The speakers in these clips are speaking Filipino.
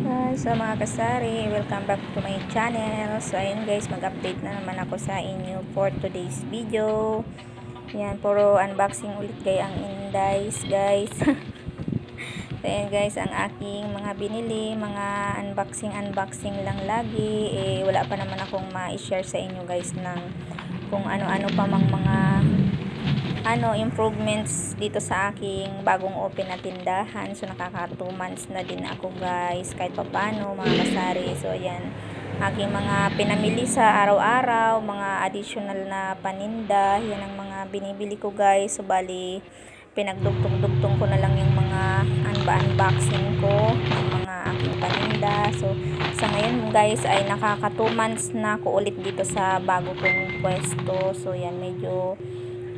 guys, so mga kasari, welcome back to my channel. So ayun guys, mag-update na naman ako sa inyo for today's video. Yan, puro unboxing ulit gay ang Indies guys. so ayun guys, ang aking mga binili, mga unboxing unboxing lang lagi. Eh, wala pa naman akong ma-share sa inyo guys ng kung ano-ano pa mang mga ano, improvements dito sa aking bagong open na tindahan. So, nakaka 2 months na din ako guys. Kahit pa paano, mga kasari. So, ayan. Aking mga pinamili sa araw-araw, mga additional na paninda. Yan ang mga binibili ko guys. So, bali, pinagdugtong-dugtong ko na lang yung mga unba-unboxing ko ng mga aking paninda. So, sa ngayon guys ay nakaka 2 months na ako ulit dito sa bago kong pwesto. So, yan medyo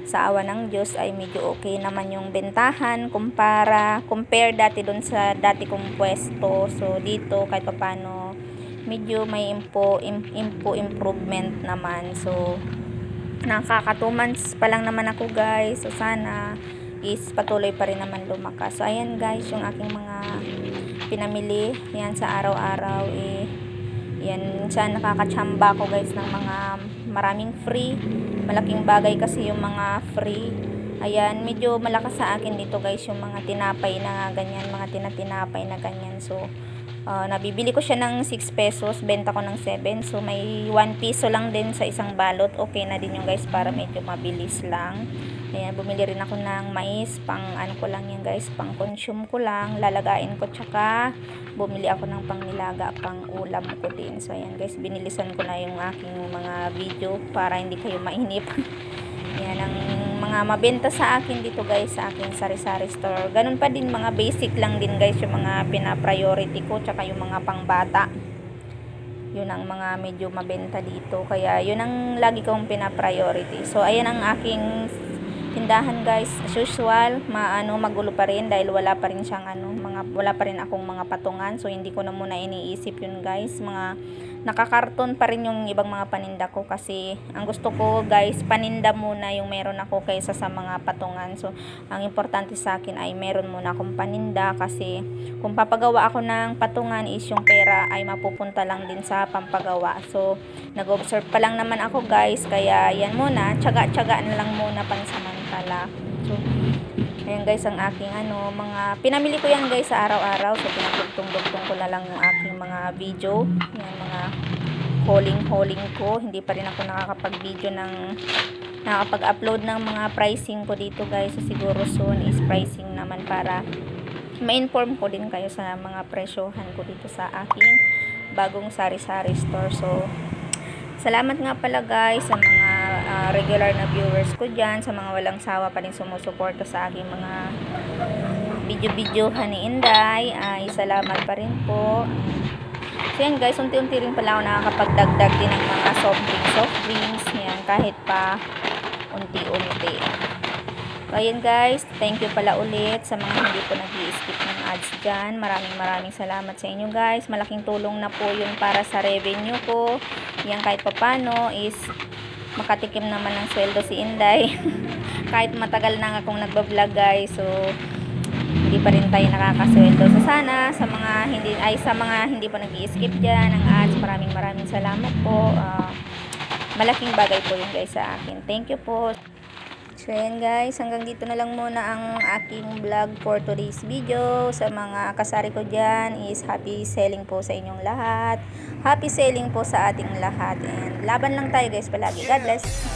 sa awa ng Diyos ay medyo okay naman yung bentahan kumpara compare dati doon sa dati kong pwesto. So dito kahit papano medyo may impo, im, impo improvement naman. So nakaka 2 months pa lang naman ako guys. So sana is patuloy pa rin naman lumakas. So ayan guys yung aking mga pinamili. Yan sa araw-araw eh yan siya nakakachamba ko guys ng mga maraming free. Malaking bagay kasi yung mga free. Ayan medyo malakas sa akin dito guys yung mga tinapay na ganyan mga tinatinapay na ganyan. So uh, nabibili ko siya ng 6 pesos benta ko ng 7 so may 1 piso lang din sa isang balot. Okay na din yung guys para medyo mabilis lang ayan bumili rin ako ng mais pang ano ko lang yan guys pang consume ko lang lalagain ko tsaka bumili ako ng pangnilaga pang ulam ko din. So ayan guys binilisan ko na yung aking mga video para hindi kayo mainip. Yan ang mga mabenta sa akin dito guys sa aking sari-sari store. Ganun pa din mga basic lang din guys yung mga pina-priority ko tsaka yung mga pangbata. Yun ang mga medyo mabenta dito. Kaya yun ang lagi kong pina-priority. So ayan ang aking tindahan guys. As usual maano magulo pa rin dahil wala pa rin siyang ano mga wala pa rin akong mga patungan. So hindi ko na muna iniisip yun guys. Mga nakakarton pa rin yung ibang mga paninda ko kasi ang gusto ko guys paninda muna yung meron ako kaysa sa mga patungan. So ang importante sa akin ay meron muna akong paninda kasi kung papagawa ako ng patungan is yung pera ay mapupunta lang din sa pampagawa. So nag-observe pa lang naman ako guys kaya yan muna tsaga-tsaga na lang muna pansamantala. So ayan guys ang aking ano mga pinamili ko yan guys sa araw-araw. So pinagdugtong-dugtong ko na lang yung aking mga video. Yan mga hauling-hauling ko. Hindi pa rin ako nakakapag-video ng nakakapag-upload ng mga pricing ko dito guys. So siguro soon is pricing naman para ma-inform ko din kayo sa mga presyohan ko dito sa aking bagong sari-sari store. So Salamat nga pala guys sa mga regular na viewers ko dyan, sa mga walang sawa pa rin sumusuporta sa aking mga video-videohan ni Inday. Ay, salamat pa rin po. So yan guys, unti-unti rin pala ako nakakapagdagdag din ng mga soft drinks, soft drinks. Yan, kahit pa unti-unti. So ayan guys, thank you pala ulit sa mga hindi po nag skip ng ads dyan. Maraming maraming salamat sa inyo guys. Malaking tulong na po yun para sa revenue ko. Yan kahit papano is makatikim naman ng sweldo si Inday. kahit matagal na akong nagbablog guys. So hindi pa rin tayo nakakasweldo. So sana sa mga hindi ay sa mga hindi po nag skip dyan ng ads, maraming maraming salamat po. Uh, malaking bagay po yun guys sa akin. Thank you po. So ayan guys, hanggang dito na lang muna ang aking vlog for today's video. Sa mga kasari ko dyan is happy selling po sa inyong lahat. Happy selling po sa ating lahat. And laban lang tayo guys palagi. God bless.